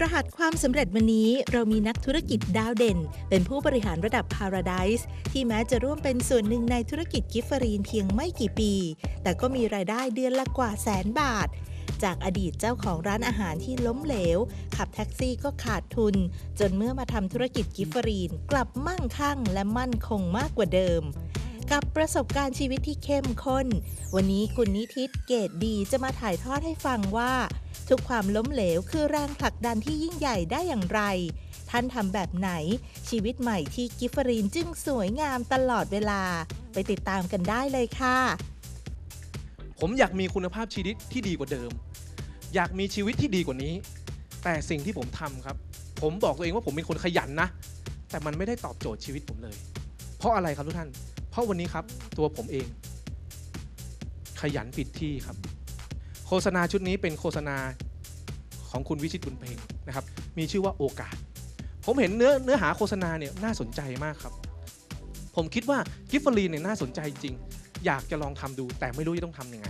รหัสความสำเร็จวันนี้ เรามีนักธุรกิจดาวเด่น เป็นผู้บริหารระดับ Paradise ที่แม้จะร่วมเป็นส่วนหนึ่งในธุรกิจกิฟฟรีนเพียงไม่กี่ปี แต่ก็มีรายได้เดือนละกว่าแสนบาท จากอดีตเจ้าของร้านอาหารที่ล้มเหลว ขับแท็กซี่ก็ขาดทุน จนเมื่อมาทำธุรกิจกิฟฟรีนกลับมั่งคั่งและมั่นคงมากกว่าเดิม กับประสบการณ์ชีวิตที่เข้มข้น วันนี้คุณนิทิตเกตดีจะมาถ่ายทอดให้ฟังว่า ทุกความล้มเหลวคือแรงผลักดันที่ยิ่งใหญ่ได้อย่างไร ท่านทำแบบไหน ชีวิตใหม่ที่กิฟฟอรีนจึงสวยงามตลอดเวลา ไปติดตามกันได้เลยค่ะ ผมอยากมีคุณภาพชีวิตที่ดีกว่าเดิม อยากมีชีวิตที่ดีกว่านี้ แต่สิ่งที่ผมทำครับ ผมบอกตัวเองว่าผมเป็นคนขยันนะ แต่มันไม่ได้ตอบโจทย์ชีวิตผมเลย เพราะอะไรครับทุกท่าน เพราะวันนี้ครับตัวผมเอง ขยันปิดที่ครับ โฆษณาชุดนี้เป็นโฆษณาของคุณวิชิตบุญเพ็งนะครับ มีชื่อว่าโอกาส ผมเห็นเนื้อเนื้อหาโฆษณาเนี่ยน่าสนใจมากครับ ผมคิดว่ากิฟฟรีนเนี่ยน่าสนใจจริง อยากจะลองทำดูแต่ไม่รู้จะต้องทำยังไง